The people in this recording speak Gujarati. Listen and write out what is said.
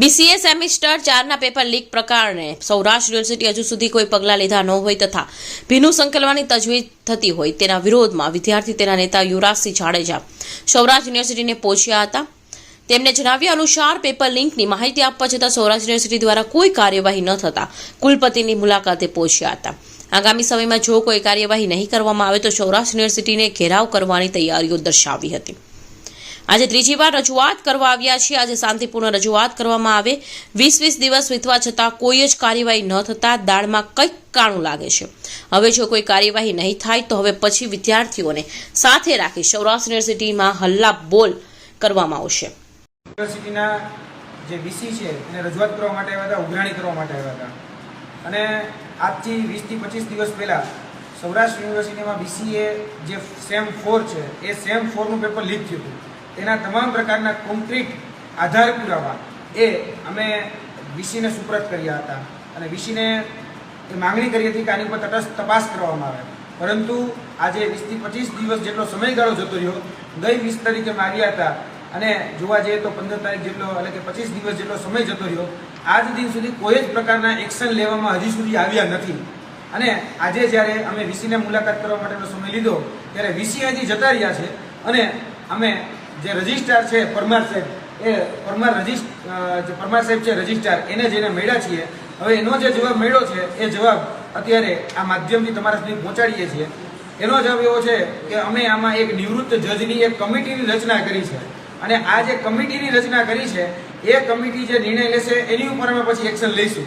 બીસીએ સેમિસ્ટર ચારના પેપર લીક પ્રકારને સૌરાષ્ટ્ર યુનિવર્સિટી હજુ સુધી કોઈ પગલાં લીધા ન હોય તથા ભીનું સંકલવાની તજવીજ થતી હોય તેના વિરોધમાં વિદ્યાર્થી તેના નેતા યુવરાજસિંહ જાડેજા સૌરાષ્ટ્ર યુનિવર્સિટીને પહોંચ્યા હતા. તેમને જણાવ્યા અનુસાર પેપર લિંકની માહિતી આપવા છતાં સૌરાષ્ટ્ર યુનિવર્સિટી દ્વારા કોઈ કાર્યવાહી ન થતા કુલપતિની મુલાકાતે પહોંચ્યા હતા. આગામી સમયમાં જો કોઈ કાર્યવાહી નહીં કરવામાં આવે તો સૌરાષ્ટ્ર યુનિવર્સિટીને ઘેરાવ કરવાની તૈયારીઓ દર્શાવી હતી. આજે ત્રીજી વાર રજૂઆત કરવા આવ્યા છીએ. આજે શાંતિપૂર્ણ રજૂઆત કરવામાં આવે. વીસ વીસ દિવસ વીતવા છતાં કોઈ જ કાર્યવાહી ન થતાં દાળમાં કંઈક કાણું લાગે છે. હવે જો કોઈ કાર્યવાહી નહીં થાય તો હવે પછી વિદ્યાર્થીઓને સાથે રાખી સૌરાષ્ટ્ર યુનિવર્સિટીમાં હલ્લા બોલ કરવામાં આવશે. જે વીસી છે, એને રજૂઆત કરવા માટે આવ્યા હતા, ઉઘરાણી કરવા માટે આવ્યા હતા. અને આજથી વીસથી પચીસ દિવસ પહેલાં સૌરાષ્ટ્ર યુનિવર્સિટીમાં બીસીએ જે સેમ ફોર છે, એ સેમ ફોરનું પેપર લીક થયું હતું. તેના તમામ પ્રકારના કોન્ક્રીટ આધાર પુરાવા એ અમે વીસીને સુપ્રત કર્યા હતા અને વીસીને એ માંગણી કરી હતી કે આની ઉપર તટસ્થ તપાસ કરવામાં આવે. પરંતુ આજે વીસથી પચીસ દિવસ જેટલો સમયગાળો જતો રહ્યો, ગઈ વીસ તારીખે માર્યા હતા અને જોવા જઈએ તો પંદર તારીખ જેટલો એટલે કે પચીસ દિવસ જેટલો સમય જતો રહ્યો, આજ દિન સુધી કોઈ જ પ્રકારના એક્શન લેવામાં હજી સુધી આવ્યા નથી. અને આજે જ્યારે અમે વીસીને મુલાકાત કરવા માટેનો સમય લીધો, ત્યારે વીસી હજી જતા રહ્યા છે અને અમે જે રજિસ્ટ્રાર છે, પરમાર સાહેબ, એ પરમાર રજિસ્ટ પરમાર સાહેબ છે, રજિસ્ટ્રાર, એને જઈને મળ્યા છીએ, હવે એનો જે જવાબ મળ્યો છે, એ જવાબ અત્યારે આ માધ્યમથી તમારા સુધી પહોંચાડીએ છીએ. એનો જવાબ એવો છે કે અમે આમાં એક નિવૃત્ત જજની એક કમિટીની રચના કરી છે. અને આ જે કમિટીની રચના કરી છે, એ કમિટી જે નિર્ણય લેશે, એની ઉપર અમે પછી એક્શન લઈશું.